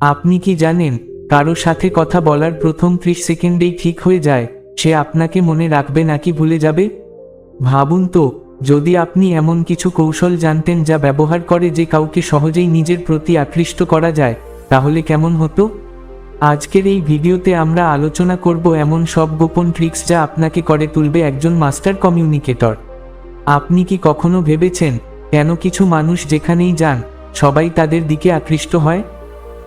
আপনি কি জানেন, কারও সাথে কথা বলার প্রথম ত্রিশ সেকেন্ডেই ঠিক হয়ে যায়, সে আপনাকে মনে রাখবে নাকি ভুলে যাবে? ভাবুন তো, যদি আপনি এমন কিছু কৌশল জানতেন যা ব্যবহার করে যে কাউকে সহজেই নিজের প্রতি আকৃষ্ট করা যায়, তাহলে কেমন হতো? আজকের এই ভিডিওতে আমরা আলোচনা করব এমন সব গোপন ট্রিক্স যা আপনাকে করে তুলবে একজন মাস্টার কমিউনিকেটর। আপনি কি কখনো ভেবেছেন, কেন কিছু মানুষ যেখানেই যান, সবাই তাদের দিকে আকৃষ্ট হয়?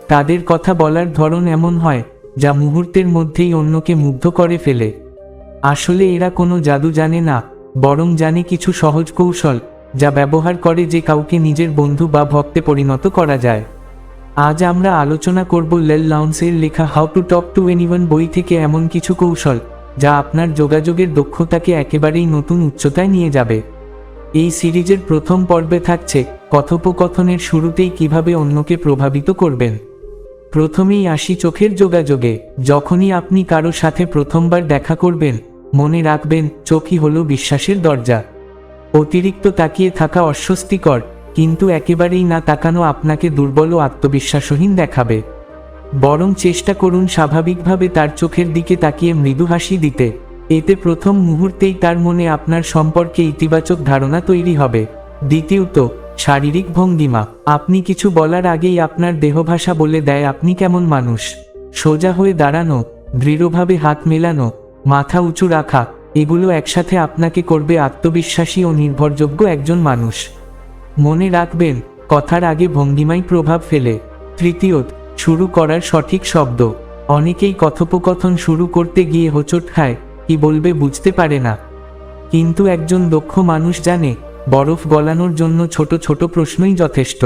তাদের কথা বলার ধরন এমন হয়, যা মুহূর্তের মধ্যেই অন্যকে মুগ্ধ করে ফেলে। আসলে এরা কোনো জাদু জানে না, বরং জানে কিছু সহজ কৌশল, যা ব্যবহার করে যে কাউকে নিজের বন্ধু বা ভক্তে পরিণত করা যায়। আজ আমরা আলোচনা করব লেল লাউন্সের লেখা how to talk to anyone বই থেকে এমন কিছু কৌশল, যা আপনার যোগাযোগের দক্ষতাকে একেবারেই নতুন উচ্চতায় নিয়ে যাবে। এই সিরিজের প্রথম পর্বে থাকছে কথোপকথনের শুরুতেই কীভাবে অন্যকে প্রভাবিত করবেন। প্রথমেই আসি চোখের যোগাযোগে, যখনই আপনি কারও সাথে প্রথমবার দেখা করবেন, মনে রাখবেন, চোখই হলো বিশ্বাসের দরজা। অতিরিক্ত তাকিয়ে থাকা অস্বস্তিকর, কিন্তু একেবারেই না তাকানো আপনাকে দুর্বল ও আত্মবিশ্বাসহীন দেখাবে। বরং চেষ্টা করুন স্বাভাবিকভাবে তার চোখের দিকে তাকিয়ে মৃদু হাসি দিতে। এতে প্রথম মুহূর্তেই তার মনে আপনার সম্পর্কে ইতিবাচক ধারণা তৈরি হবে। দ্বিতীয়ত শারীরিক ভঙ্গিমা, আপনি কিছু বলার আগেই আপনার দেহভাষা বলে দেয় আপনি কেমন মানুষ। সোজা হয়ে দাঁড়ানো, দৃঢ়ভাবে হাত মেলানো, মাথা উঁচু রাখা, এগুলো একসাথে আপনাকে করবে আত্মবিশ্বাসী ও নির্ভরযোগ্য একজন মানুষ। মনে রাখবেন, কথার আগে ভঙ্গিমাই প্রভাব ফেলে। তৃতীয়ত, শুরু করার সঠিক শব্দ। অনেকেই কথোপকথন শুরু করতে গিয়ে হোঁচট খায়, কি বলবে বুঝতে পারে না। কিন্তু একজন দক্ষ মানুষ জানে বরফ গলানোর জন্য ছোট ছোট প্রশ্নই যথেষ্ট।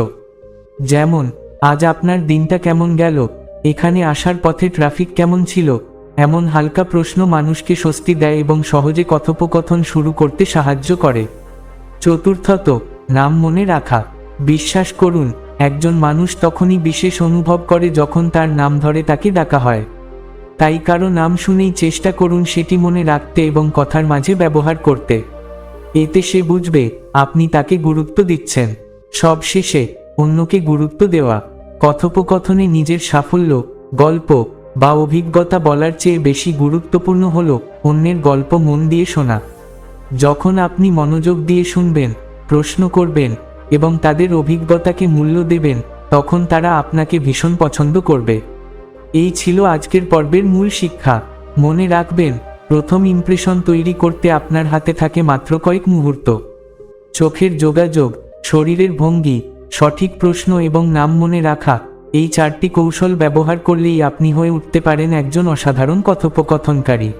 যেমন, আজ আপনার দিনটা কেমন গেল? এখানে আসার পথে ট্রাফিক কেমন ছিল? এমন হালকা প্রশ্ন মানুষকে স্বস্তি দেয় এবং সহজে কথোপকথন শুরু করতে সাহায্য করে। চতুর্থত, নাম মনে রাখা। বিশ্বাস করুন, একজন মানুষ তখনই বিশেষ অনুভব করে যখন তার নাম ধরে তাকে ডাকা হয়। তাই কারও নাম শুনেই চেষ্টা করুন সেটি মনে রাখতে এবং কথার মাঝে ব্যবহার করতে। এতে সে বুঝবে আপনি তাকে গুরুত্ব দিচ্ছেন। সব শেষে অন্যকে গুরুত্ব দেওয়া, কথোপকথনে নিজের সাফল্য, গল্প বা অভিজ্ঞতা বলার চেয়ে বেশি গুরুত্বপূর্ণ হল অন্যের গল্প মন দিয়ে শোনা। যখন আপনি মনোযোগ দিয়ে শুনবেন, প্রশ্ন করবেন এবং তাদের অভিজ্ঞতাকে মূল্য দেবেন, তখন তারা আপনাকে ভীষণ পছন্দ করবে। এই ছিল আজকের পর্বের মূল শিক্ষা। মনে রাখবেন প্রথম ইমপ্রেশন তৈরি করতে আপনার হাতে থাকে মাত্র কয়েক মুহূর্ত। চোখের যোগাযোগ, শরীরের ভঙ্গি, সঠিক প্রশ্ন এবং নাম মনে রাখা, এই চারটি কৌশল ব্যবহার করলেই আপনি হয়ে উঠতে পারেন একজন অসাধারণ কথোপকথনকারী।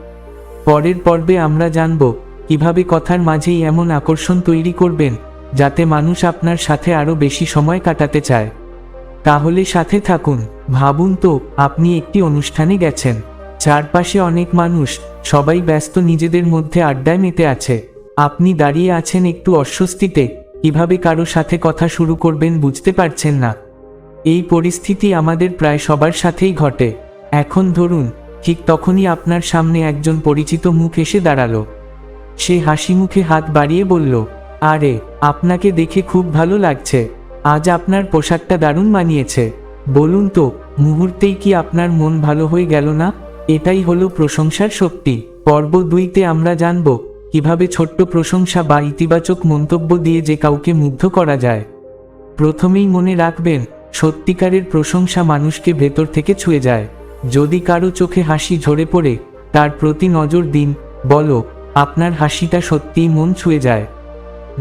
পরের পর্বে আমরা জানব, কীভাবে কথার মাঝেই এমন আকর্ষণ তৈরি করবেন, যাতে মানুষ আপনার সাথে আরও বেশি সময় কাটাতে চায়। তাহলে সাথে থাকুন, ভাবুন তো, আপনি একটি অনুষ্ঠানে গেছেন। চারপাশে অনেক মানুষ, সবাই ব্যস্ত নিজেদের মধ্যে আড্ডায় মেতে আছে। আপনি দাঁড়িয়ে আছেন একটু অস্বস্তিতে, কীভাবে কারও সাথে কথা শুরু করবেন বুঝতে পারছেন না। এই পরিস্থিতি আমাদের প্রায় সবার সাথেই ঘটে। এখন ধরুন, ঠিক তখনই আপনার সামনে একজন পরিচিত মুখ এসে দাঁড়াল। সে হাসি মুখে হাত বাড়িয়ে বলল, আরে, আপনাকে দেখে খুব ভালো লাগছে। আজ আপনার পোশাকটা দারুণ মানিয়েছে। বলুন তো, মুহূর্তেই কি আপনার মন ভালো হয়ে গেল না? এটাই হলো প্রশংসার শক্তি। পর্ব দুইতে আমরা জানব কীভাবে ছোট্ট প্রশংসা বা ইতিবাচক মন্তব্য দিয়ে যে কাউকে মুগ্ধ করা যায়। প্রথমেই মনে রাখবেন, সত্যিকারের প্রশংসা মানুষকে ভেতর থেকে ছুঁয়ে যায়। যদি কারও চোখে হাসি ঝরে পড়ে, তার প্রতি নজর দিন, বলো, আপনার হাসিটা সত্যিই মন ছুঁয়ে যায়।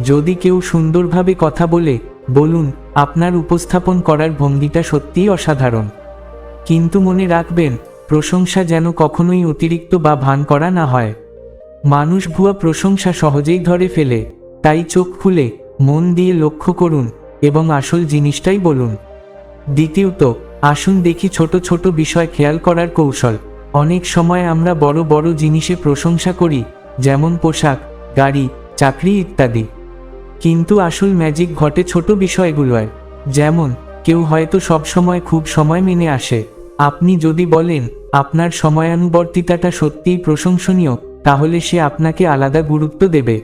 যদি কেউ সুন্দরভাবে কথা বলে, বলুন, আপনার উপস্থাপন করার ভঙ্গিটা সত্যিই অসাধারণ। কিন্তু মনে রাখবেন প্রশংসা যেন কখনোই অতিরিক্ত বা ভান করা না হয়। মানুষ ভুয়া প্রশংসা সহজেই ধরে ফেলে, তাই চোখ খুলে, মন দিয়ে লক্ষ্য করুন এবং আসল জিনিসটাই বলুন। দ্বিতীয়ত, আসুন দেখি ছোট ছোট বিষয় খেয়াল করার কৌশল। অনেক সময় আমরা বড় বড় জিনিসে প্রশংসা করি, যেমন পোশাক, গাড়ি, চাকরি ইত্যাদি। কিন্তু আসল ম্যাজিক ঘটে ছোট বিষয়গুলোয়, যেমন, কেউ হয়তো সব সময় খুব সময় মেনে আসে। আপনি যদি বলেন আপনার সময়ানুবর্তিতাটা সত্যিই প্রশংসনীয়, তাহলে সে আপনাকে আলাদা গুরুত্ব দেবে।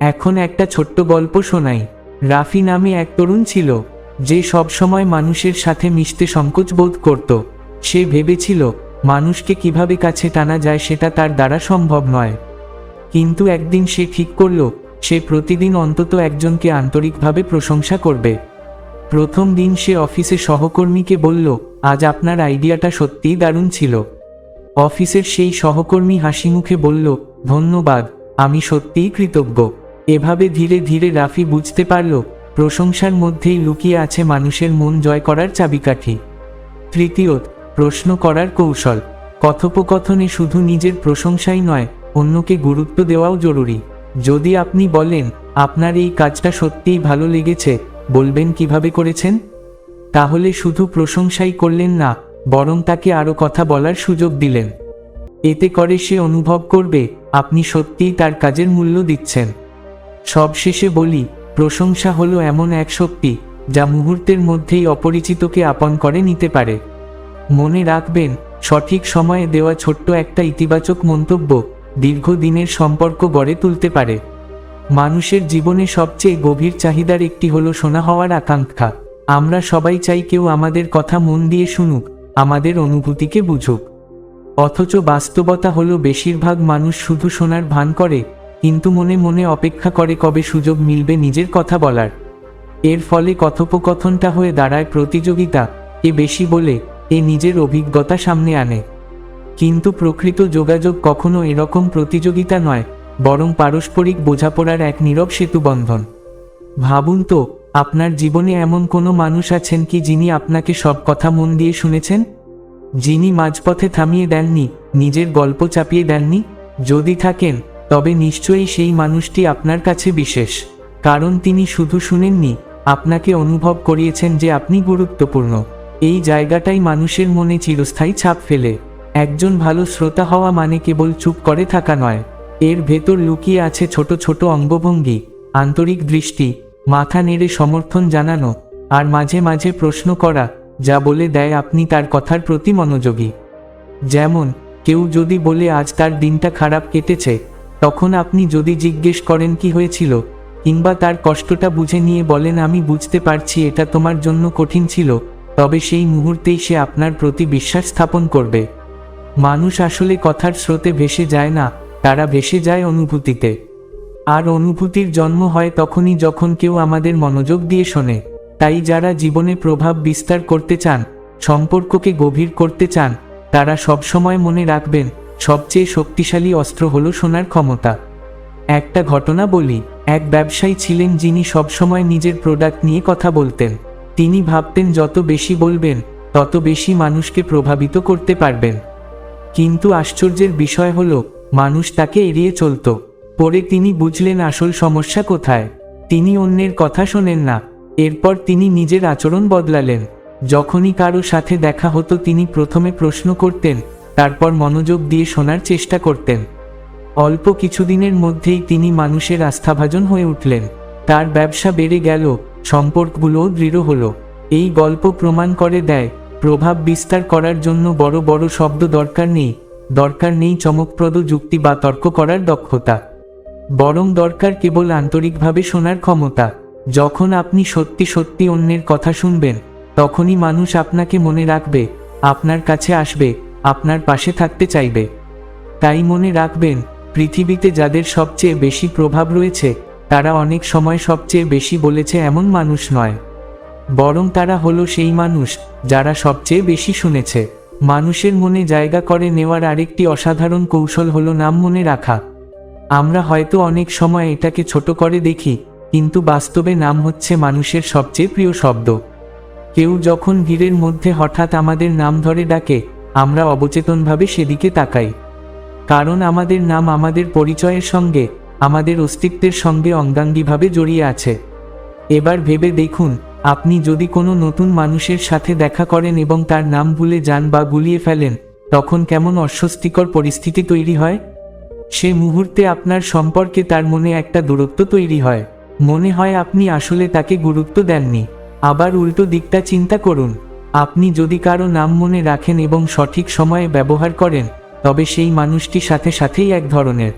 এখন একটা ছোট্ট গল্প শোনাই। রাফি নামে এক তরুণ ছিল, যে সবসময় মানুষের সাথে মিশতে সংকোচ বোধ করত। সে ভেবেছিল, মানুষকে কীভাবে কাছে টানা যায় সেটা তার দ্বারা সম্ভব নয়। কিন্তু একদিন সে ঠিক করল, সে প্রতিদিন অন্তত একজনকে আন্তরিকভাবে প্রশংসা করবে। প্রথম দিন সে অফিসে সহকর্মীকে বলল, আজ আপনার আইডিয়াটা সত্যিই দারুণ ছিল। অফিসের সেই সহকর্মী হাসি মুখে বলল, ধন্যবাদ, আমি সত্যিই কৃতজ্ঞ। এভাবে ধীরে ধীরে রাফি বুঝতে পারল, প্রশংসার মধ্যেই লুকিয়ে আছে মানুষের মন জয় করার চাবিকাঠি। তৃতীয়ত প্রশ্ন করার কৌশল। কথোপকথনে শুধু নিজের প্রশংসাই নয়, অন্যকে গুরুত্ব দেওয়াও জরুরি। যদি আপনি বলেন, আপনার এই কাজটা সত্যিই ভালো লেগেছে বলবেন কীভাবে করেছেন? তাহলে শুধু প্রশংসাই করলেন না, বরং তাকে আরও কথা বলার সুযোগ দিলেন। এতে করে সে অনুভব করবে, আপনি সত্যিই তার কাজের মূল্য দিচ্ছেন। সবশেষে বলি, প্রশংসা হলো এমন এক শক্তি, যা মুহূর্তের মধ্যেই অপরিচিতকে আপন করে নিতে পারে। মনে রাখবেন, সঠিক সময়ে দেওয়া ছোট্ট একটা ইতিবাচক মন্তব্য, দীর্ঘদিনের সম্পর্ক গড়ে তুলতে পারে। মানুষের জীবনে সবচেয়ে গভীর চাহিদার একটি হলো শোনা হওয়ার আকাঙ্ক্ষা। আমরা সবাই চাই কেউ আমাদের কথা মন দিয়ে শুনুক, আমাদের অনুভূতিকে বুঝুক। অথচ বাস্তবতা হলো বেশিরভাগ মানুষ শুধু শোনার ভান করে, কিন্তু মনে মনে অপেক্ষা করে কবে সুযোগ মিলবে নিজের কথা বলার। এর ফলে কথোপকথনটা হয়ে দাঁড়ায় প্রতিযোগিতা, এ বেশি বলে, এ নিজের অভিজ্ঞতা সামনে আনে। কিন্তু প্রকৃত যোগাযোগ কখনো এরকম প্রতিযোগিতা নয় বরং পারস্পরিক বোঝাপড়ার এক নীরব সেতুবন্ধন ভাবুন তো, আপনার জীবনে এমন কোনো মানুষ আছেন কি যিনি আপনাকে সব কথা মন দিয়ে শুনেছেন? যিনি মাঝপথে থামিয়ে দেননি, নিজের গল্প চাপিয়ে দেননি? যদি থাকেন, তবে নিশ্চয়ই সেই মানুষটি আপনার কাছে বিশেষ। কারণ তিনি শুধু শুনেননি, আপনাকে অনুভব করিয়েছেন যে আপনি গুরুত্বপূর্ণ। এই জায়গাটাই মানুষের মনে চিরস্থায়ী ছাপ ফেলে। একজন ভালো শ্রোতা হওয়া মানে কেবল চুপ করে থাকা নয়। এর ভেতর লুকিয়ে আছে ছোট ছোট অঙ্গভঙ্গি, আন্তরিক দৃষ্টি, মাথা নেড়ে সমর্থন জানানো, আর মাঝে মাঝে প্রশ্ন করা, যা বলে দেয় আপনি তার কথার প্রতি মনোযোগী। যেমন, কেউ যদি বলে আজ তার দিনটা খারাপ কেটেছে, তখন আপনি যদি জিজ্ঞেস করেন কি হয়েছিল, কিংবা তার কষ্টটা বুঝে নিয়ে বলেন আমি বুঝতে পারছি এটা তোমার জন্য কঠিন ছিল, তবে সেই মুহূর্তেই সে আপনার প্রতি বিশ্বাস স্থাপন করবে। মানুষ আসলে কথার স্রোতে ভেসে যায় না তারা ভেসে যায় অনুভূতিতে। আর অনুভূতির জন্ম হয় তখনই যখন কেউ আমাদের মনোযোগ দিয়ে শোনে। তাই যারা জীবনে প্রভাব বিস্তার করতে চান, সম্পর্ককে গভীর করতে চান, তারা সবসময় মনে রাখবেন, সবচেয়ে শক্তিশালী অস্ত্র হল শোনার ক্ষমতা। একটা ঘটনা বলি, এক ব্যবসায়ী ছিলেন যিনি সবসময় নিজের প্রোডাক্ট নিয়ে কথা বলতেন। তিনি ভাবতেন যত বেশি বলবেন, তত বেশি মানুষকে প্রভাবিত করতে পারবেন। কিন্তু আশ্চর্যের বিষয় হলো মানুষ তাকে এড়িয়ে চলত। পরে তিনি বুঝলেন আসল সমস্যা কোথায়। তিনি অন্যের কথা শোনেন না। এরপর তিনি নিজের আচরণ বদলালেন। যখনই কারও সাথে দেখা হতো তিনি প্রথমে প্রশ্ন করতেন, তারপর মনোযোগ দিয়ে শোনার চেষ্টা করতেন। অল্প কিছুদিনের মধ্যেই তিনি মানুষের আস্থাভাজন হয়ে উঠলেন। তার ব্যবসা বেড়ে গেল, সম্পর্কগুলোও দৃঢ় হলো। এই গল্প প্রমাণ করে দেয়, প্রভাব বিস্তার করার জন্য বড় বড় শব্দ দরকার নেই। দরকার নেই চমকপ্রদ যুক্তি বা তর্ক করার দক্ষতা। বরং দরকার কেবল আন্তরিকভাবে শোনার ক্ষমতা। যখন আপনি সত্যি সত্যি অন্যের কথা শুনবেন, তখনই মানুষ আপনাকে মনে রাখবে, আপনার কাছে আসবে, আপনার পাশে থাকতে চাইবে। তাই মনে রাখবেন, পৃথিবীতে যাদের সবচেয়ে বেশি প্রভাব রয়েছে, তারা অনেক সময় সবচেয়ে বেশি বলেছে এমন মানুষ নয়। বরং তারা হলো সেই মানুষ, যারা সবচেয়ে বেশি শুনেছে। মানুষের মনে জায়গা করে নেওয়ার আরেকটি অসাধারণ কৌশল হলো নাম মনে রাখা। আমরা হয়তো অনেক সময় এটাকে ছোট করে দেখি, কিন্তু বাস্তবে নাম হচ্ছে মানুষের সবচেয়ে প্রিয় শব্দ। কেউ যখন ভিড়ের মধ্যে হঠাৎ আমাদের নাম ধরে ডাকে, আমরা অবচেতনভাবে সেদিকে তাকাই। কারণ আমাদের নাম আমাদের পরিচয়ের সঙ্গে, আমাদের অস্তিত্বের সঙ্গে অঙ্গাঙ্গিভাবে জড়িয়ে আছে। এবার ভেবে দেখুন আপনি যদি কোনো নতুন মানুষের সাথে দেখা করেন এবং তার নাম ভুলে যান বা গুলিয়ে ফেলেন, তখন কেমন অস্বস্তিকর পরিস্থিতি তৈরি হয়? সে মুহূর্তে আপনার সম্পর্কে তার মনে একটা দূরত্ব তৈরি হয়। মনে হয় আপনি আসলে তাকে গুরুত্ব দেননি। আবার উল্টো দিকটা চিন্তা করুন। আপনি যদি কারও নাম মনে রাখেন এবং সঠিক সময়ে ব্যবহার করেন, তবে সেই মানুষটি সাথে সাথেই এক ধরনের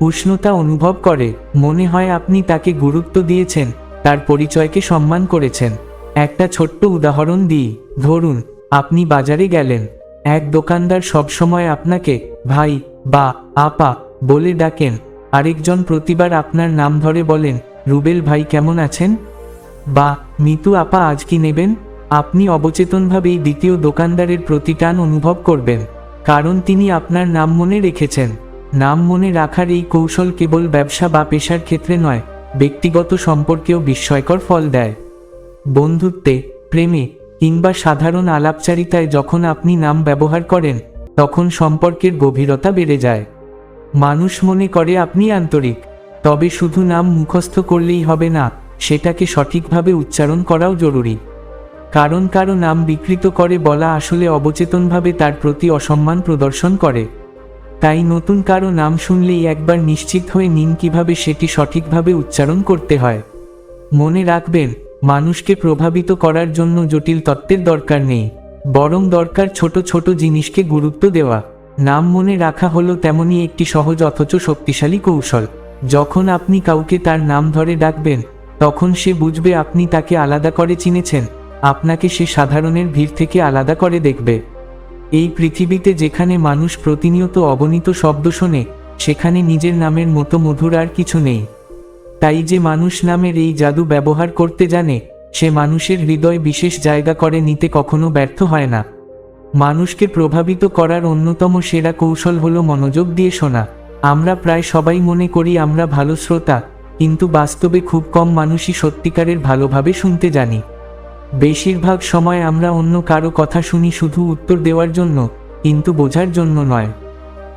উষ্ণতা অনুভব করে। মনে হয় আপনি তাকে গুরুত্ব দিয়েছেন। তার পরিচয়কে সম্মান করেছেন। একটা ছোট্ট উদাহরণ দিই, ধরুন, আপনি বাজারে গেলেন। এক দোকানদার সবসময় আপনাকে ভাই, বা, আপা বলে ডাকেন। আরেকজন প্রতিবার আপনার নাম ধরে বলেন, রুবেল ভাই, কেমন আছেন? বা, মিতু আপা, আজ কি নেবেন? আপনি অবচেতনভাবেই দ্বিতীয় দোকানদারের প্রতি টান অনুভব করবেন, কারণ তিনি আপনার নাম মনে রেখেছেন। নাম মনে রাখার এই কৌশল কেবল ব্যবসা বা পেশার ক্ষেত্রে নয় ব্যক্তিগত সম্পর্কেও বিস্ময়কর ফল দেয়। বন্ধুত্বে, প্রেমে, কিংবা সাধারণ আলাপচারিতায় যখন আপনি নাম ব্যবহার করেন, তখন সম্পর্কের গভীরতা বেড়ে যায়। মানুষ মনে করে আপনি আন্তরিক, তবে শুধু নাম মুখস্থ করলেই হবে না, সেটাকে সঠিকভাবে উচ্চারণ করাও জরুরি। কারণ কারও নাম বিকৃত করে বলা আসলে অবচেতনভাবে তার প্রতি অসম্মান প্রদর্শন করে। তাই নতুন কারও নাম শুনলেই একবার নিশ্চিত হয়ে নিন কীভাবে সেটি সঠিকভাবে উচ্চারণ করতে হয়। মনে রাখবেন, মানুষকে প্রভাবিত করার জন্য জটিল তত্ত্বের দরকার নেই, বরং দরকার ছোট ছোট জিনিসকে গুরুত্ব দেওয়া। নাম মনে রাখা হলো তেমনই একটি সহজ অথচ শক্তিশালী কৌশল। যখন আপনি কাউকে তার নাম ধরে ডাকবেন, তখন সে বুঝবে আপনি তাকে আলাদা করে চিনেছেন। আপনাকে সে সাধারণের ভিড় থেকে আলাদা করে দেখবে। এই পৃথিবীতে যেখানে মানুষ প্রতিনিয়ত অগণিত শব্দ শোনে, সেখানে নিজের নামের মতো মধুর আর কিছু নেই। তাই যে মানুষ নামের এই জাদু ব্যবহার করতে জানে, সে মানুষের হৃদয় বিশেষ জায়গা করে নিতে কখনো ব্যর্থ হয় না। মানুষকে প্রভাবিত করার অন্যতম সেরা কৌশল হলো মনোযোগ দিয়ে শোনা। আমরা প্রায় সবাই মনে করি আমরা ভালো শ্রোতা, কিন্তু বাস্তবে খুব কম মানুষই সত্যিকারের ভালোভাবে শুনতে জানি। বেশিরভাগ সময় আমরা অন্য কারও কথা শুনি শুধু উত্তর দেওয়ার জন্য, কিন্তু বোঝার জন্য নয়।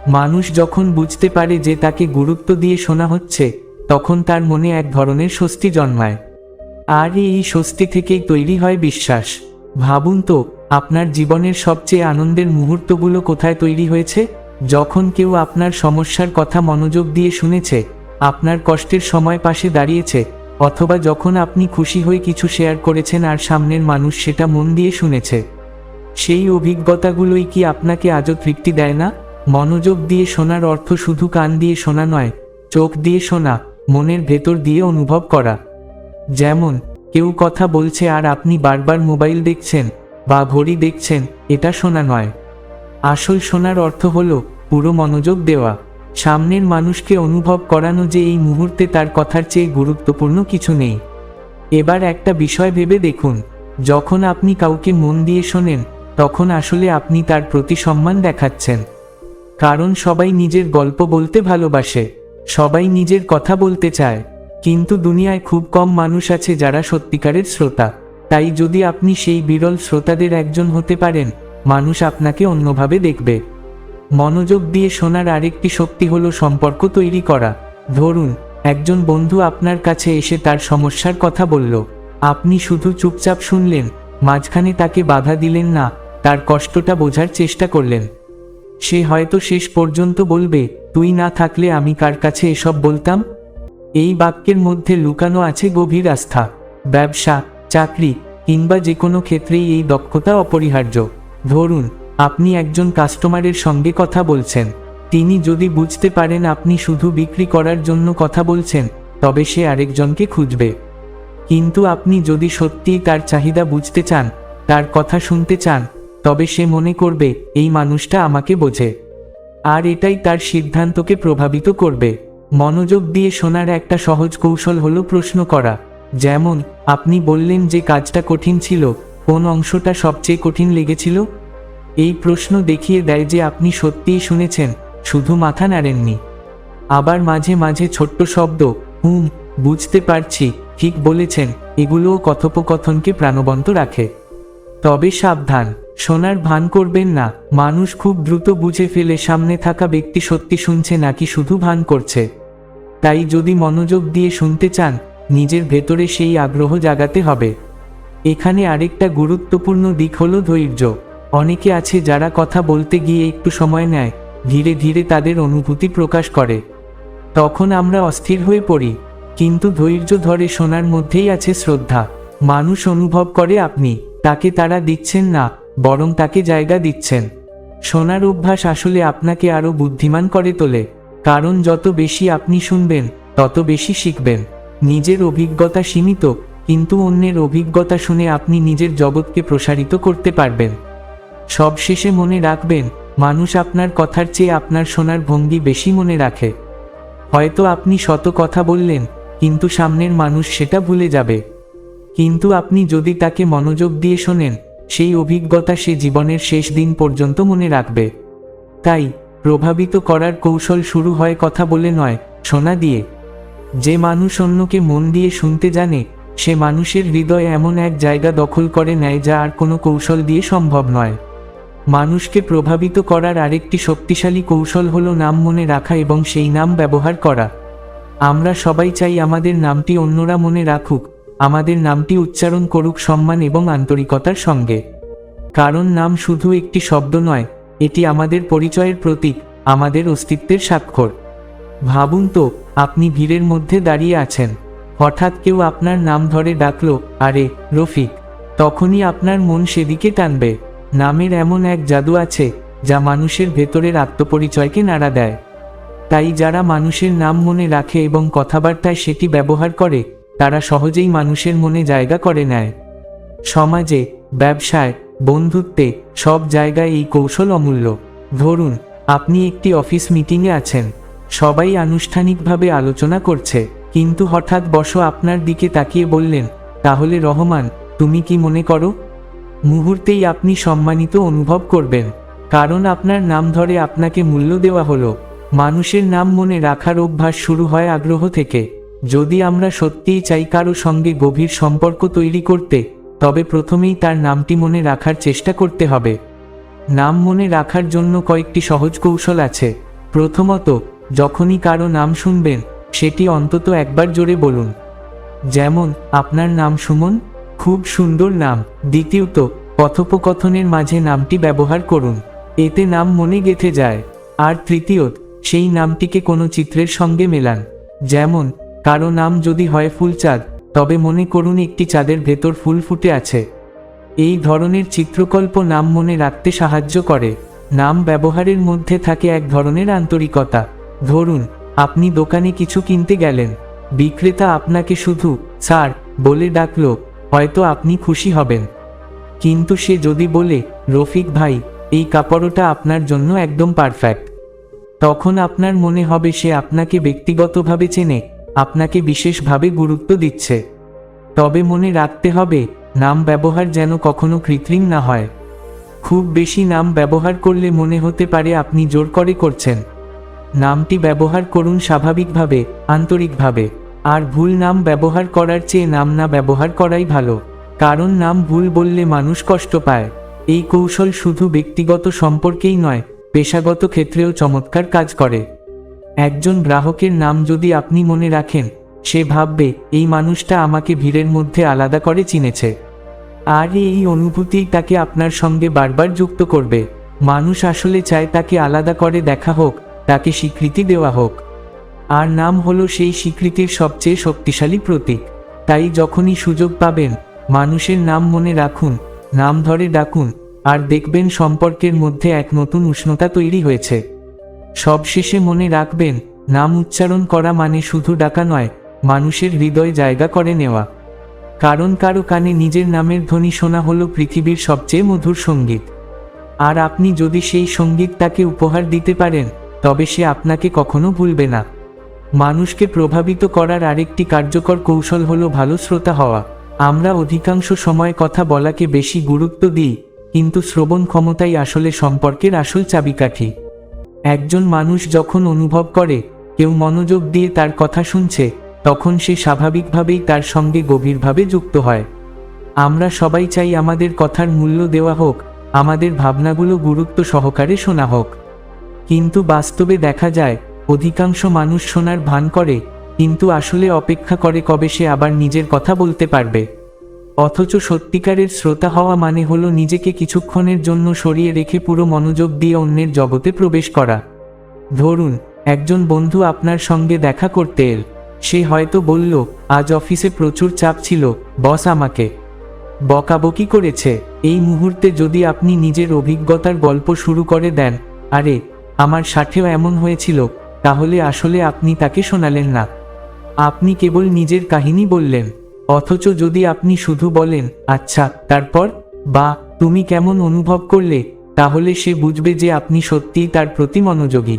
মানুষ যখন বুঝতে পারে যে তাকে গুরুত্ব দিয়ে শোনা হচ্ছে, তখন তার মনে এক ধরনের স্বস্তি জন্মায়। আর এই স্বস্তি থেকেই তৈরি হয় বিশ্বাস। ভাবুন তো, আপনার জীবনের সবচেয়ে আনন্দের মুহূর্তগুলো কোথায় তৈরি হয়েছে? যখন কেউ আপনার সমস্যার কথা মনোযোগ দিয়ে শুনেছে, আপনার কষ্টের সময় পাশে দাঁড়িয়েছে অথবা যখন আপনি খুশি হয়ে কিছু শেয়ার করেছেন আর সামনের মানুষ সেটা মন দিয়ে শুনেছে, সেই অভিজ্ঞতাগুলোই কি আপনাকে আজও তৃপ্তি দেয় না? মনোযোগ দিয়ে শোনার অর্থ শুধু কান দিয়ে শোনা নয়, চোখ দিয়ে শোনা, মনের ভেতর দিয়ে অনুভব করা। যেমন, কেউ কথা বলছে আর আপনি বারবার মোবাইল দেখছেন বা ঘড়ি দেখছেন, এটা শোনা নয়। আসল শোনার অর্থ হলো পুরো মনোযোগ দেওয়া। সামনের মানুষকে অনুভব করানো যে এই মুহূর্তে তার কথার চেয়ে গুরুত্বপূর্ণ কিছু নেই। এবার একটা বিষয় ভেবে দেখুন, যখন আপনি কাউকে মন দিয়ে শোনেন, তখন আসলে আপনি তার প্রতি সম্মান দেখাচ্ছেন। কারণ সবাই নিজের গল্প বলতে ভালোবাসে, সবাই নিজের কথা বলতে চায়, কিন্তু দুনিয়ায় খুব কম মানুষ আছে যারা সত্যিকারের শ্রোতা। তাই যদি আপনি সেই বিরল শ্রোতাদের একজন হতে পারেন, মানুষ আপনাকে অন্যভাবে দেখবে। মনোযোগ দিয়ে শোনার আরেকটি শক্তি হলো সম্পর্ক তৈরি করা। ধরুন, একজন বন্ধু আপনার কাছে এসে তার সমস্যার কথা বলল। আপনি শুধু চুপচাপ শুনলেন, মাঝখানে তাকে বাধা দিলেন না, তার কষ্টটা বোঝার চেষ্টা করলেন। সে হয়তো শেষ পর্যন্ত বলবে, তুই না থাকলে আমি কার কাছে এসব বলতাম? এই বাক্যের মধ্যে লুকানো আছে গভীর আস্থা। ব্যবসা, চাকরি, কিংবা যে কোনো ক্ষেত্রেই এই দক্ষতা অপরিহার্য। ধরুন আপনি একজন কাস্টমারের সঙ্গে কথা বলছেন। তিনি যদি বুঝতে পারেন আপনি শুধু বিক্রি করার জন্য কথা বলছেন, তবে সে আরেকজনকে খুঁজবে। কিন্তু আপনি যদি সত্যিই তার চাহিদা বুঝতে চান, তার কথা শুনতে চান, তবে সে মনে করবে, এই মানুষটা আমাকে বোঝে। আর এটাই তার সিদ্ধান্তকে প্রভাবিত করবে। মনোযোগ দিয়ে শোনার একটা সহজ কৌশল হলো প্রশ্ন করা। যেমন, আপনি বললেন যে কাজটা কঠিন ছিল, কোন অংশটা সবচেয়ে কঠিন লেগেছিল? এই প্রশ্ন দেখিয়ে দেয় যে আপনি সত্যিই শুনেছেন, শুধু মাথা নাড়েননি। আবার মাঝে মাঝে ছোট্ট শব্দ, হুম, বুঝতে পারছি, ঠিক বলেছেন এগুলোও কথোপকথনকে প্রাণবন্ত রাখে। তবে সাবধান সোনার ভান করবেন না, মানুষ খুব দ্রুত বুঝে ফেলে সামনে থাকা ব্যক্তি সত্যি শুনছে নাকি শুধু ভান করছে। তাই যদি মনোযোগ দিয়ে শুনতে চান, নিজের ভেতরে সেই আগ্রহ জাগাতে হবে। এখানে আরেকটা গুরুত্বপূর্ণ দিক হলো ধৈর্য। অনেকে আছে যারা কথা বলতে গিয়ে একটু সময় নেয়, ধীরে ধীরে তাদের অনুভূতি প্রকাশ করে। তখন আমরা অস্থির হয়ে পড়ি, কিন্তু ধৈর্য ধরে শোনার মধ্যেই আছে শ্রদ্ধা। মানুষ অনুভব করে আপনি, তাকে তারা দিচ্ছেন না, বরং তাকে জায়গা দিচ্ছেন। শোনার অভ্যাস আসলে আপনাকে আরও বুদ্ধিমান করে তোলে, কারণ যত বেশি আপনি শুনবেন, তত বেশি শিখবেন। নিজের অভিজ্ঞতা সীমিত, কিন্তু অন্যের অভিজ্ঞতা শুনে আপনি নিজের জগৎকে প্রসারিত করতে পারবেন। সবশেষে মনে রাখবেন, মানুষ আপনার কথার চেয়ে আপনার শোনার ভঙ্গি বেশি মনে রাখে। হয়তো আপনি শত কথা বললেন, কিন্তু সামনের মানুষ সেটা ভুলে যাবে। কিন্তু আপনি যদি তাকে মনোযোগ দিয়ে শোনেন, সেই অভিজ্ঞতা সে জীবনের শেষ দিন পর্যন্ত মনে রাখবে। তাই, প্রভাবিত করার কৌশল শুরু হয় কথা বলে নয় শোনা দিয়ে। যে মানুষ অন্যকে মন দিয়ে শুনতে জানে, সে মানুষের হৃদয়ে এমন এক জায়গা দখল করে নেয় যা আর কোনো কৌশল দিয়ে সম্ভব নয়। মানুষকে প্রভাবিত করার আরেকটি শক্তিশালী কৌশল হল নাম মনে রাখা এবং সেই নাম ব্যবহার করা। আমরা সবাই চাই আমাদের নামটি অন্যরা মনে রাখুক, আমাদের নামটি উচ্চারণ করুক সম্মান এবং আন্তরিকতার সঙ্গে। কারণ নাম শুধু একটি শব্দ নয়, এটি আমাদের পরিচয়ের প্রতীক, আমাদের অস্তিত্বের স্বাক্ষর। ভাবুন তো, আপনি ভিড়ের মধ্যে দাঁড়িয়ে আছেন। হঠাৎ কেউ আপনার নাম ধরে ডাকলো, আরে, রফিক। তখনই আপনার মন সেদিকে টানবে। নামের এমন এক জাদু আছে, যা মানুষের ভেতরের আত্মপরিচয়কে নাড়া দেয়। তাই যারা মানুষের নাম মনে রাখে এবং কথাবার্তায় সেটি ব্যবহার করে, তারা সহজেই মানুষের মনে জায়গা করে নেয়। সমাজে, ব্যবসায়, বন্ধুত্বে, সব জায়গায় এই কৌশল অমূল্য। ধরুন, আপনি একটি অফিস মিটিংয়ে আছেন, সবাই আনুষ্ঠানিকভাবে আলোচনা করছে, কিন্তু হঠাৎ বস আপনার দিকে তাকিয়ে বললেন, তাহলে রহমান, তুমি কি মনে করো? মুহূর্তেই আপনি সম্মানিত অনুভব করবেন, কারণ আপনার নাম ধরে আপনাকে মূল্য দেওয়া হলো। মানুষের নাম মনে রাখার অভ্যাস শুরু হয় আগ্রহ থেকে। যদি আমরা সত্যিই চাই কারও সঙ্গে গভীর সম্পর্ক তৈরি করতে, তবে প্রথমেই তার নামটি মনে রাখার চেষ্টা করতে হবে। নাম মনে রাখার জন্য কয়েকটি সহজ কৌশল আছে। প্রথমত, যখনই কারও নাম শুনবেন, সেটি অন্তত একবার জোরে বলুন। যেমন, আপনার নাম সুমন? খুব সুন্দর নাম। দ্বিতীয়ত, কথোপকথনের মাঝে নামটি ব্যবহার করুন। এতে নাম মনে গেঁথে যায়। আর তৃতীয়ত, সেই নামটিকে কোনো চিত্রের সঙ্গে মেলান। যেমন, কারও নাম যদি হয় ফুলচাঁদ তবে মনে করুন একটি চাঁদের ভেতর ফুল ফুটে আছে। এই ধরনের চিত্রকল্প নাম মনে রাখতে সাহায্য করে। নাম ব্যবহারের মধ্যে থাকে এক ধরনের আন্তরিকতা। ধরুন, আপনি দোকানে কিছু কিনতে গেলেন। বিক্রেতা আপনাকে শুধু, স্যার, বলে ডাকলো। হয়তো আপনি খুশি হবেন। কিন্তু সে যদি বলে, রফিক ভাই, এই কাপড়টা আপনার জন্য একদম পারফেক্ট তখন আপনার মনে হবে সে আপনাকে ব্যক্তিগতভাবে চেনে, আপনাকে বিশেষভাবে গুরুত্ব দিচ্ছে। তবে মনে রাখতে হবে, নাম ব্যবহার যেন কখনো কৃত্রিম না হয়। খুব বেশি নাম ব্যবহার করলে মনে হতে পারে আপনি জোর করে করছেন। নামটি ব্যবহার করুন স্বাভাবিকভাবে, আন্তরিকভাবে। আর ভুল নাম ব্যবহার করার চেয়ে নাম না ব্যবহার করাই ভালো। কারণ নাম ভুল বললে মানুষ কষ্ট পায়। এই কৌশল শুধু ব্যক্তিগত সম্পর্কেই নয়, পেশাগত ক্ষেত্রেও চমৎকার কাজ করে। একজন গ্রাহকের নাম যদি আপনি মনে রাখেন, সে ভাববে, এই মানুষটা আমাকে ভিড়ের মধ্যে আলাদা করে চিনেছে। আর এই অনুভূতিই তাকে আপনার সঙ্গে বারবার যুক্ত করবে। মানুষ আসলে চায় তাকে আলাদা করে দেখা হোক, তাকে স্বীকৃতি দেওয়া হোক। আর নাম হলো সেই স্বীকৃতির সবচেয়ে শক্তিশালী প্রতীক। তাই যখনই সুযোগ পাবেন, মানুষের নাম মনে রাখুন, নাম ধরে ডাকুন, আর দেখবেন সম্পর্কের মধ্যে এক নতুন উষ্ণতা তৈরি হয়েছে। সবশেষে মনে রাখবেন, নাম উচ্চারণ করা মানে শুধু ডাকা নয়, মানুষের হৃদয় জায়গা করে নেওয়া। কারণ কারও কানে নিজের নামের ধ্বনি শোনা হলো পৃথিবীর সবচেয়ে মধুর সংগীত। আর আপনি যদি সেই সংগীত তাকে উপহার দিতে পারেন, তবে সে আপনাকে কখনো ভুলবে না। মানুষকে প্রভাবিত করার আরেকটি কার্যকর কৌশল হলো ভালো শ্রোতা হওয়া। আমরা অধিকাংশ সময় কথা বলাকে বেশি গুরুত্ব দিই, কিন্তু শ্রবণ ক্ষমতাই আসলে সম্পর্কের আসল চাবিকাঠি। একজন মানুষ যখন অনুভব করে, কেউ মনোযোগ দিয়ে তার কথা শুনছে, তখন সে স্বাভাবিকভাবেই তার সঙ্গে গভীরভাবে যুক্ত হয়। আমরা সবাই চাই আমাদের কথার মূল্য দেওয়া হোক, আমাদের ভাবনাগুলো গুরুত্ব সহকারে শোনা হোক। কিন্তু বাস্তবে দেখা যায় অধিকাংশ মানুষ শোনার ভান করে, কিন্তু আসলে অপেক্ষা করে কবে সে আবার নিজের কথা বলতে পারবে। অথচ সত্যিকারের শ্রোতা হওয়া মানে হলো নিজেকে কিছুক্ষণের জন্য সরিয়ে রেখে পুরো মনোযোগ দিয়ে অন্যের জগতে প্রবেশ করা। ধরুন, একজন বন্ধু আপনার সঙ্গে দেখা করতে এল। সে হয়তো বলল, আজ অফিসে প্রচুর চাপ ছিল, বস আমাকে। বকাবকি করেছে। এই মুহূর্তে যদি আপনি নিজের অভিজ্ঞতার গল্প শুরু করে দেন, আরে, আমার সাথেও এমন হয়েছিল। তাহলে আসলে আপনি তাকে শোনালেন না। আপনি কেবল নিজের কাহিনী বললেন, অথচ যদি আপনি শুধু বলেন আচ্ছা তারপর? বা, তুমি কেমন অনুভব করলে? তাহলে সে বুঝবে যে আপনি সত্যিই তার প্রতি মনোযোগী।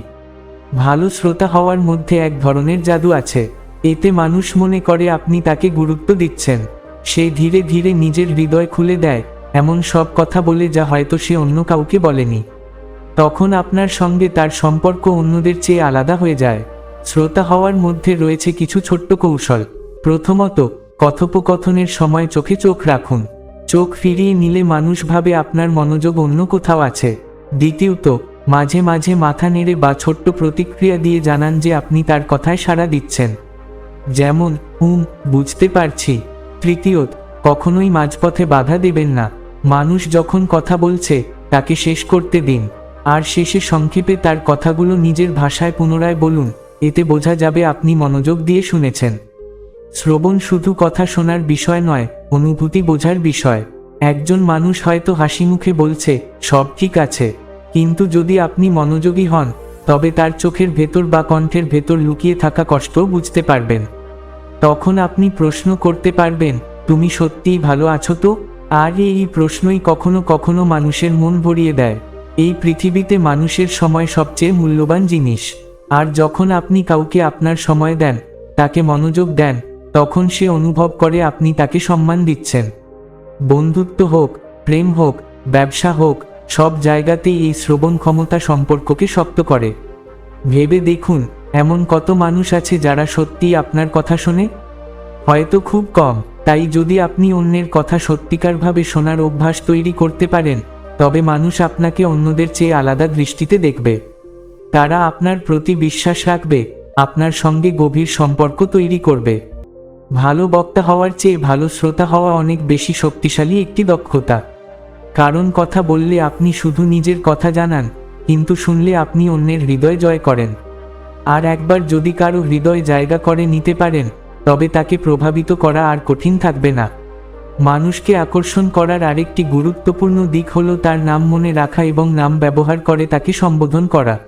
ভালো শ্রোতা হওয়ার মধ্যে এক ধরনের জাদু আছে। এতে মানুষ মনে করে আপনি তাকে গুরুত্ব দিচ্ছেন। সে ধীরে ধীরে নিজের হৃদয় খুলে দেয়, এমন সব কথা বলে যা হয়তো সে অন্য কাউকে বলেনি। তখন আপনার সঙ্গে তার সম্পর্ক অন্যদের চেয়ে আলাদা হয়ে যায়। শ্রোতা হওয়ার মধ্যে রয়েছে কিছু ছোট্ট কৌশল। প্রথমত, কথোপকথনের সময় চোখে চোখ রাখুন। চোখ ফিরিয়ে নিলে মানুষ ভাবে আপনার মনোযোগ অন্য কোথাও আছে। দ্বিতীয়ত, মাঝে মাঝে মাথা নেড়ে বা ছোট্ট প্রতিক্রিয়া দিয়ে জানান যে আপনি তার কথায় সাড়া দিচ্ছেন। যেমন, হুম, বুঝতে পারছি। তৃতীয়ত, কখনোই মাঝপথে বাধা দেবেন না। মানুষ যখন কথা বলছে, তাকে শেষ করতে দিন। আর শেষে সংক্ষেপে তার কথাগুলো নিজের ভাষায় পুনরায় বলুন, এতে বোঝা যাবে আপনি মনোযোগ দিয়ে শুনেছেন। শ্রবণ শুধু কথা শোনার বিষয় নয়, অনুভূতি বোঝার বিষয়। একজন মানুষ হয়তো হাসি মুখে বলছে, সব ঠিক আছে। কিন্তু যদি আপনি মনোযোগী হন, তবে তার চোখের ভেতর বা কণ্ঠের ভেতর লুকিয়ে থাকা কষ্ট বুঝতে পারবেন। তখন আপনি প্রশ্ন করতে পারবেন, তুমি সত্যিই ভালো আছো তো? আর এই প্রশ্নই কখনো কখনো মানুষের মন ভরিয়ে দেয়। এই পৃথিবীতে মানুষের সময় সবচেয়ে মূল্যবান জিনিস। আর যখন আপনি কাউকে আপনার সময় দেন, তাকে মনোযোগ দেন, তখন সে অনুভব করে আপনি তাকে সম্মান দিচ্ছেন। বন্ধুত্ব হোক, প্রেম হোক, ব্যবসা হোক, সব জায়গাতেই এই শ্রবণ ক্ষমতা সম্পর্ককে শক্ত করে। ভেবে দেখুন, এমন কত মানুষ আছে যারা সত্যিই আপনার কথা শোনে? হয়তো খুব কম, তাই যদি আপনি অন্যের কথা সত্যিকারভাবে শোনার অভ্যাস তৈরি করতে পারেন তবে মানুষ আপনাকে অন্যদের চেয়ে আলাদা দৃষ্টিতে দেখবে। তারা আপনার প্রতি বিশ্বাস রাখবে, আপনার সঙ্গে গভীর সম্পর্ক তৈরি করবে। ভালো বক্তা হওয়ার চেয়ে ভালো শ্রোতা হওয়া অনেক বেশি শক্তিশালী একটি দক্ষতা। কারণ কথা বললে আপনি শুধু নিজের কথা জানান, কিন্তু শুনলে আপনি অন্যের হৃদয় জয় করেন। আর একবার যদি কারও হৃদয় জায়গা করে নিতে পারেন, তবে তাকে প্রভাবিত করা আর কঠিন থাকবে না। মানুষকে আকর্ষণ করার আরেকটি গুরুত্বপূর্ণ দিক হল তার নাম মনে রাখা এবং নাম ব্যবহার করে তাকে সম্বোধন করা।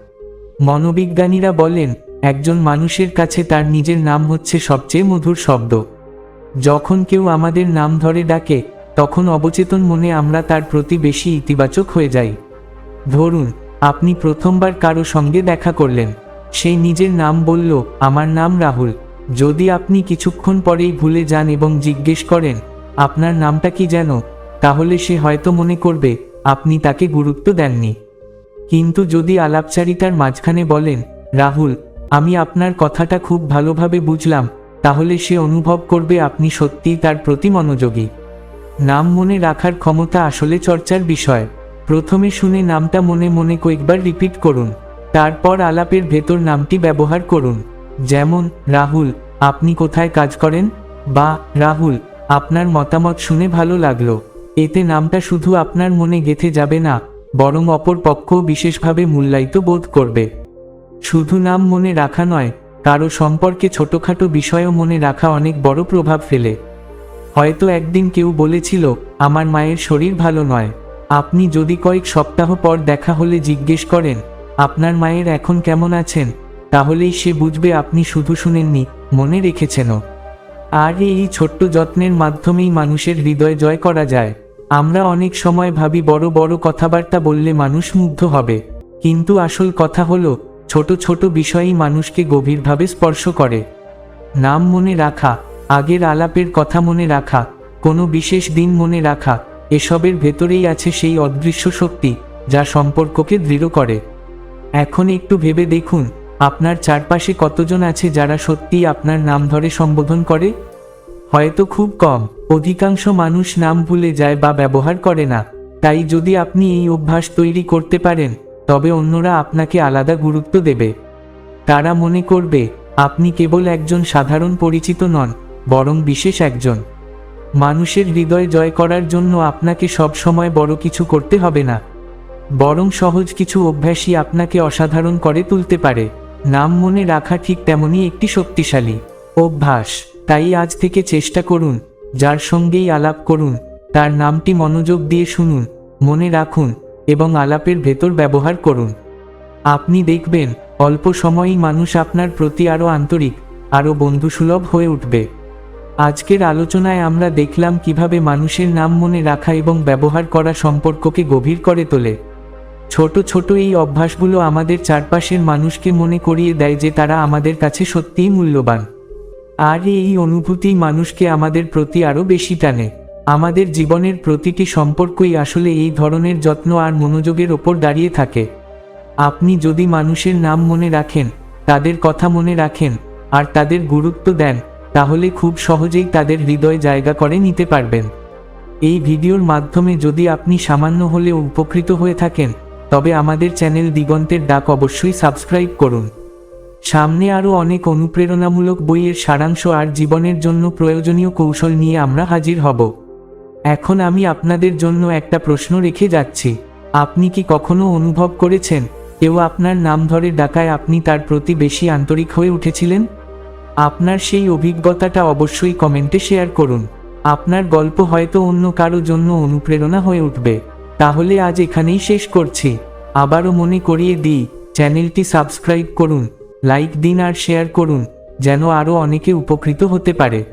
মনোবিজ্ঞানীরা বলেন, একজন মানুষের কাছে তার নিজের নাম হচ্ছে সবচেয়ে মধুর শব্দ। যখন কেউ আমাদের নাম ধরে ডাকে, তখন অবচেতন মনে আমরা তার প্রতি বেশি ইতিবাচক হয়ে যাই। ধরুন, আপনি প্রথমবার কারও সঙ্গে দেখা করলেন। সেই নিজের নাম বলল, আমার নাম রাহুল। যদি আপনি কিছুক্ষণ পরেই ভুলে যান এবং জিজ্ঞেস করেন আপনার নামটা কি যেন? তাহলে সে হয়তো মনে করবে, আপনি তাকে গুরুত্ব দেননি। কিন্তু যদি আলাপচারিতার মাঝখানে বলেন, রাহুল, আমি আপনার কথাটা খুব ভালোভাবে বুঝলাম, তাহলে সে অনুভব করবে আপনি সত্যিই তার প্রতি মনোযোগী। নাম মনে রাখার ক্ষমতা আসলে চর্চার বিষয়। প্রথমে শুনে নামটা মনে মনে কয়েকবার রিপিট করুন, তারপর আলাপের ভেতর নামটি ব্যবহার করুন। যেমন, রাহুল, আপনি কোথায় কাজ করেন? বা, রাহুল আপনার মতামত শুনে ভালো লাগল। এতে নামটা শুধু আপনার মনে গেথে যাবে না, বরং অপর পক্ষ বিশেষভাবে মূল্যায়িত বোধ করবে। শুধু নাম মনে রাখা নয়, কারও সম্পর্কে ছোটখাটো বিষয়ও মনে রাখা অনেক বড় প্রভাব ফেলে। হয়তো একদিন কেউ বলেছিল, আমার মায়ের শরীর ভালো নয়। আপনি যদি কয়েক সপ্তাহ পর দেখা হলে জিজ্ঞেস করেন, আপনার মায়ের এখন কেমন আছেন? তাহলেই সে বুঝবে আপনি শুধু শুনেননি, মনে রেখেছেনও। আর এই ছোট্ট যত্নের মাধ্যমেই মানুষের হৃদয় জয় করা যায়। আমরা অনেক সময় ভাবি বড় বড় কথাবার্তা বললে মানুষ মুগ্ধ হবে। কিন্তু আসল কথা হলো, ছোট ছোট বিষয়ই মানুষকে গভীরভাবে স্পর্শ করে। নাম মনে রাখা, আগের আলাপের কথা মনে রাখা, কোনো বিশেষ দিন মনে রাখা, এসবের ভেতরেই আছে সেই অদৃশ্য শক্তি, যা সম্পর্ককে দৃঢ় করে। এখন একটু ভেবে দেখুন আপনার চারপাশে কতজন আছে যারা সত্যিই আপনার নাম ধরে সম্বোধন করে? হয়তো খুব কম। অধিকাংশ মানুষ নাম ভুলে যায় বা ব্যবহার করে না। তাই যদি আপনি এই অভ্যাস তৈরি করতে পারেন, তবে অন্যরা আপনাকে আলাদা গুরুত্ব দেবে। তারা মনে করবে, আপনি কেবল একজন সাধারণ পরিচিত নন, বরং বিশেষ একজন। মানুষের হৃদয় জয় করার জন্য আপনাকে সব সময় বড় কিছু করতে হবে না। বরং সহজ কিছু অভ্যাসই আপনাকে অসাধারণ করে তুলতে পারে। নাম মনে রাখা ঠিক তেমনই একটি শক্তিশালী। অভ্যাস। তাই আজ থেকে চেষ্টা করুন, যার সঙ্গেই আলাপ করুন, তার নামটি মনোযোগ দিয়ে শুনুন, মনে রাখুন, এবং আলাপের ভেতর ব্যবহার করুন। আপনি দেখবেন, অল্প সময়েই মানুষ আপনার প্রতি আরও আন্তরিক, আরও বন্ধুসুলভ হয়ে উঠবে। আজকের আলোচনায় আমরা দেখলাম কীভাবে মানুষের নাম মনে রাখা এবং ব্যবহার করা সম্পর্ককে গভীর করে তোলে। ছোট ছোট এই অভ্যাসগুলো আমাদের চারপাশের মানুষকে মনে করিয়ে দেয় যে তারা আমাদের কাছে সত্যিই মূল্যবান। আর এই অনুভূতি মানুষকে আমাদের প্রতি আরও বেশি টানে। আমাদের জীবনের প্রতিটি সম্পর্কই আসলে এই ধরনের যত্ন আর মনোযোগের ওপর দাঁড়িয়ে থাকে। আপনি যদি মানুষের নাম মনে রাখেন, তাদের কথা মনে রাখেন, আর তাদের গুরুত্ব দেন, তাহলে খুব সহজেই তাদের হৃদয় জায়গা করে নিতে পারবেন। এই ভিডিওর মাধ্যমে যদি আপনি সামান্য হলেও উপকৃত হয়ে থাকেন তবে আমাদের চ্যানেল দিগন্তের ডাক অবশ্যই সাবস্ক্রাইব করুন। সামনে আরও অনেক অনুপ্রেরণামূলক বইয়ের সারাংশ আর জীবনের জন্য প্রয়োজনীয় কৌশল নিয়ে আমরা হাজির হব। এখন আমি আপনাদের জন্য একটা প্রশ্ন রেখে যাচ্ছি। আপনি কি কখনো অনুভব করেছেন, কেউ আপনার নাম ধরে ডাকায় আপনি তার প্রতি বেশি আন্তরিক হয়ে উঠেছিলেন? আপনার সেই অভিজ্ঞতাটা অবশ্যই কমেন্টে শেয়ার করুন। আপনার গল্প হয়তো অন্য কারও জন্য অনুপ্রেরণা হয়ে উঠবে। তাহলে আজ এখানেই শেষ করছি। আবারও মনে করিয়ে দিই, চ্যানেলটি সাবস্ক্রাইব করুন, লাইক দিন আর শেয়ার করুন, যেন আরও অনেকে উপকৃত হতে পারে।